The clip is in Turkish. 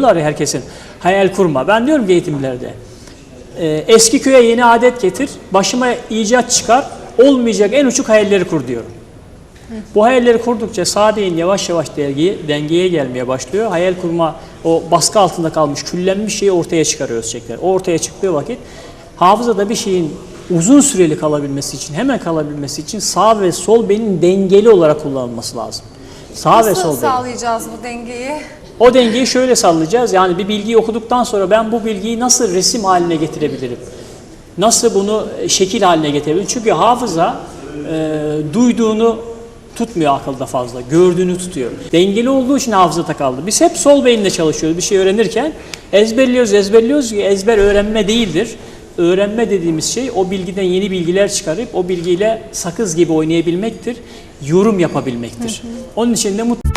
diyorlar ya herkesin hayal kurma. Ben diyorum ki eğitimlerde e, eski köye yeni adet getir, başıma icat çıkar, olmayacak en uçuk hayalleri kur diyorum. Bu hayalleri kurdukça Sade'nin yavaş yavaş dengeye, dengeye gelmeye başlıyor. Hayal kurma o baskı altında kalmış, küllenmiş şeyi ortaya çıkarıyoruz tekrar. O ortaya çıktığı vakit hafızada bir şeyin uzun süreli kalabilmesi için, hemen kalabilmesi için sağ ve sol beynin dengeli olarak kullanılması lazım. Sağ ve Nasıl sol beyin. sağlayacağız bu dengeyi? O dengeyi şöyle sallayacağız. Yani bir bilgiyi okuduktan sonra ben bu bilgiyi nasıl resim haline getirebilirim? Nasıl bunu şekil haline getirebilirim? Çünkü hafıza e, duyduğunu tutmuyor akılda fazla. Gördüğünü tutuyor. Dengeli olduğu için hafızada kaldı. Biz hep sol beyinle çalışıyoruz bir şey öğrenirken. Ezberliyoruz, ezberliyoruz ki ezber öğrenme değildir. Öğrenme dediğimiz şey o bilgiden yeni bilgiler çıkarıp o bilgiyle sakız gibi oynayabilmektir. Yorum yapabilmektir. Onun için de mut